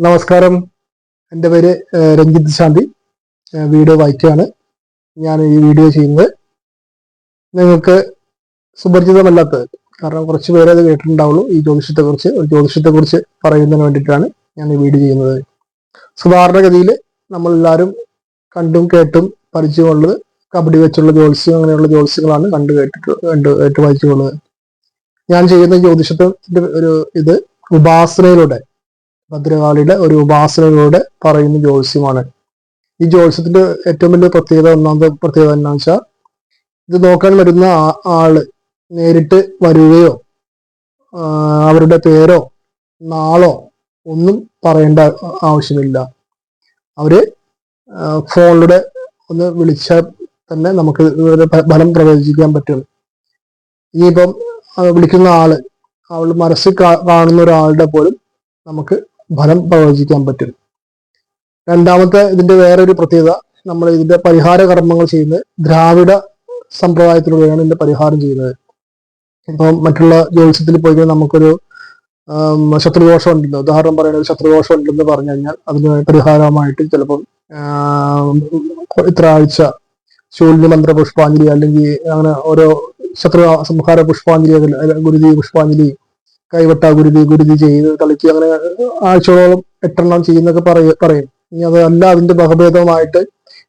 നമസ്കാരം. എന്റെ പേര് രഞ്ജിത് രഞ്ജിത്ത് ശാന്തി. വീഡിയോ വായിക്കുകയാണ്. ഞാൻ ഈ വീഡിയോ ചെയ്യുന്നത് നിങ്ങൾക്ക് സുപരിചിതമല്ലാത്തത് കാരണം കുറച്ച് പേരെ അത് കേട്ടിട്ടുണ്ടാവുള്ളൂ. ഈ ജ്യോതിഷത്തെക്കുറിച്ച് ഒരു ജ്യോതിഷത്തെക്കുറിച്ച് പറയുന്നതിന് വേണ്ടിയിട്ടാണ് ഞാൻ ഈ വീഡിയോ ചെയ്യുന്നത്. സാധാരണഗതിയിൽ നമ്മളെല്ലാവരും കണ്ടും കേട്ടും പരിചയമുള്ളത് കബഡി വെച്ചുള്ള ജ്യോത്സ്യം അങ്ങനെയുള്ള ജ്യോത്സ്യങ്ങളാണ് കണ്ടു കേട്ടിട്ട് കണ്ടു കേട്ട് പരിചയമുള്ളത് ഞാൻ ചെയ്യുന്ന ജ്യോതിഷത്തിന്റെ ഒരു ഇത് ഉപാസനയിലൂടെ ഭദ്രകാളിയുടെ ഒരു ഉപാസനയിലൂടെ പറയുന്ന ജ്യോത്സ്യമാണ്. ഈ ജ്യോത്സ്യത്തിന്റെ ഏറ്റവും വലിയ പ്രത്യേകത ഒന്നാമത്തെ പ്രത്യേകത എന്താണെന്ന് വെച്ചാൽ ഇത് നോക്കാൻ വരുന്ന ആൾ നേരിട്ട് വരികയോ അവരുടെ പേരോ നാളോ ഒന്നും പറയേണ്ട ആവശ്യമില്ല. അവർ ഫോണിലൂടെ ഒന്ന് വിളിച്ചാൽ തന്നെ നമുക്ക് ഫലം പ്രവചിക്കാൻ പറ്റും. ഇനിയിപ്പം വിളിക്കുന്ന ആൾ അവൾ മനസ്സിൽ കാണുന്ന ഒരാളുടെ പോലും നമുക്ക് ഫലം പ്രവചിക്കാൻ പറ്റും. രണ്ടാമത്തെ ഇതിന്റെ വേറെ ഒരു പ്രത്യേകത നമ്മൾ ഇതിന്റെ പരിഹാര കർമ്മങ്ങൾ ചെയ്യുന്നത് ദ്രാവിഡ സമ്പ്രദായത്തിലൂടെയാണ് ഇതിന്റെ പരിഹാരം ചെയ്യുന്നത്. ഇപ്പം മറ്റുള്ള ജ്യോത്സ്യത്തിൽ പോയി കഴിഞ്ഞാൽ നമുക്കൊരു ശത്രുദോഷം ഉണ്ടെന്ന് ഉദാഹരണം പറയുന്നത് ശത്രുദോഷം ഉണ്ടെന്ന് പറഞ്ഞു കഴിഞ്ഞാൽ അതിന് പരിഹാരമായിട്ട് ചിലപ്പം ഇത്ര ആഴ്ച ശൂന്യമന്ത്ര പുഷ്പാഞ്ജലി അല്ലെങ്കിൽ അങ്ങനെ ഓരോ ശത്രു സംഹാര പുഷ്പാഞ്ജലി ഗുരുതി പുഷ്പാഞ്ജലി കൈവട്ട ഗുരുതി ഗുരുതി ചെയ്ത് കളിച്ച് അങ്ങനെ ആഴ്ചകളോളം എട്ടെണ്ണം ചെയ്യുന്നൊക്കെ പറയ പറയും. ഇനി അത് അല്ല അതിന്റെ ബഹഭേദമായിട്ട്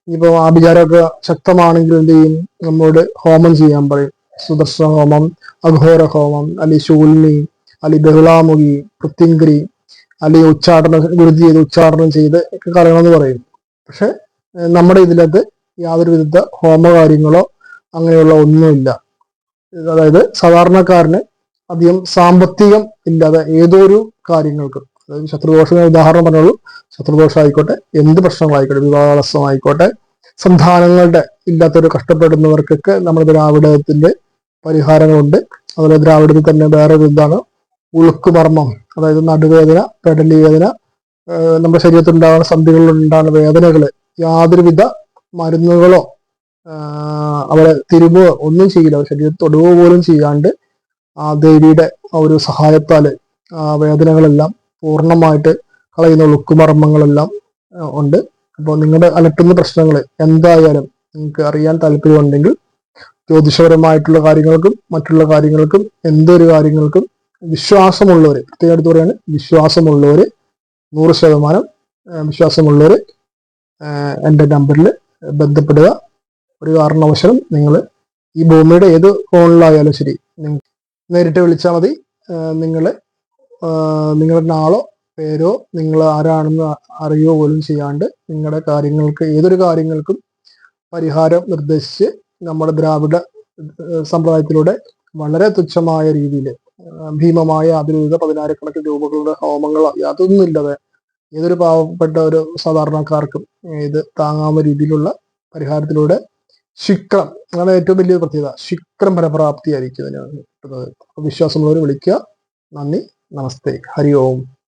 ഇനിയിപ്പോ ആഭിചാരമൊക്കെ ശക്തമാണെങ്കിൽ എന്ത് ചെയ്യും? നമ്മോട് ഹോമം ചെയ്യാൻ പറയും. സുദർശന ഹോമം അഘോര ഹോമം അലി ശൂലിനി അലി ബഹുളാമുഖി പൃത്യങ്കരി അലി ഉച്ചാടനം ഗുരുതി ചെയ്ത് ഉച്ചാടനം ചെയ്ത് ഒക്കെ കളയണമെന്ന് പറയും. പക്ഷെ നമ്മുടെ ഇതിലത് യാതൊരു വിധ ഹോമകാര്യങ്ങളോ അങ്ങനെയുള്ള ഒന്നുമില്ല. അതായത് സാധാരണക്കാരന് അധികം സാമ്പത്തികം ഇല്ലാതെ ഏതൊരു കാര്യങ്ങൾക്കും. അതായത് ശത്രുദോഷ ഉദാഹരണം പറഞ്ഞോളൂ. ശത്രുദോഷം ആയിക്കോട്ടെ എന്ത് പ്രശ്നങ്ങളായിക്കോട്ടെ വിവാഹസം ആയിക്കോട്ടെ സന്താനങ്ങളുടെ ഇല്ലാത്തൊരു കഷ്ടപ്പെടുന്നവർക്കൊക്കെ നമ്മുടെ ദ്രാവിഡത്തിന്റെ പരിഹാരങ്ങളുണ്ട്. അതുപോലെ ദ്രാവിഡത്തിൽ തന്നെ വേറെ ഒരു ഇതാണ് ഉളുക്കുമർമ്മം അതായത് നടുവേദന പെടലി വേദന നമ്മുടെ ശരീരത്തിൽ ഉണ്ടാകുന്ന സന്ധികളിൽ ഉണ്ടാകുന്ന വേദനകൾ യാതൊരുവിധ മരുന്നുകളോ അവരെ തിരുമ്പോ ഒന്നും ചെയ്യില്ല. ശരീരത്തിൽ തൊടുക പോലും ചെയ്യാണ്ട് ആ ദേവിയുടെ ആ ഒരു സഹായത്താൽ ആ വേദനകളെല്ലാം പൂർണമായിട്ട് കളയുന്ന ഉളുക്കുമർമ്മങ്ങളെല്ലാം ഉണ്ട്. അപ്പോൾ നിങ്ങളുടെ അലട്ടുന്ന പ്രശ്നങ്ങൾ എന്തായാലും നിങ്ങൾക്ക് അറിയാൻ താല്പര്യമുണ്ടെങ്കിൽ ജ്യോതിഷപരമായിട്ടുള്ള കാര്യങ്ങൾക്കും മറ്റുള്ള കാര്യങ്ങൾക്കും എന്തൊരു കാര്യങ്ങൾക്കും വിശ്വാസമുള്ളവർ പ്രത്യേകം എടുത്ത് പറയാണ് വിശ്വാസമുള്ളവർ നൂറ് ശതമാനം വിശ്വാസമുള്ളവർ എന്റെ നമ്പറിൽ ബന്ധപ്പെടുക. ഒരു കാരണവശാലും നിങ്ങൾ ഈ ഭൂമിയുടെ ഏത് ഫോണിലായാലും ശരി നേരിട്ട് വിളിച്ചാൽ മതി. നിങ്ങൾ നിങ്ങളുടെ നാളോ പേരോ നിങ്ങൾ ആരാണെന്ന് അറിയോ പോലും ചെയ്യാണ്ട് നിങ്ങളുടെ കാര്യങ്ങൾക്ക് ഏതൊരു കാര്യങ്ങൾക്കും പരിഹാരം നിർദ്ദേശിച്ച് നമ്മുടെ ദ്രാവിഡ സമ്പ്രദായത്തിലൂടെ വളരെ തുച്ഛമായ രീതിയിൽ ഭീമമായ അതിരൂപ പതിനായിരക്കണക്കിന് രൂപകളുടെ ഹോമങ്ങൾ യാതൊന്നും ഇല്ലാതെ ഏതൊരു പാവപ്പെട്ട ഒരു സാധാരണക്കാർക്കും ഇത് താങ്ങാവുന്ന രീതിയിലുള്ള പരിഹാരത്തിലൂടെ ശുക്രം അതാണ് ഏറ്റവും വലിയ പ്രത്യേകത. ശുക്രം ഫലപ്രാപ്തിയായിരിക്കും ഇതിന്. കിട്ടുന്നത് അപ്പൊ വിശ്വാസമുള്ളവർ വിളിക്കുക. നന്ദി. നമസ്തേ. ഹരി ഓം.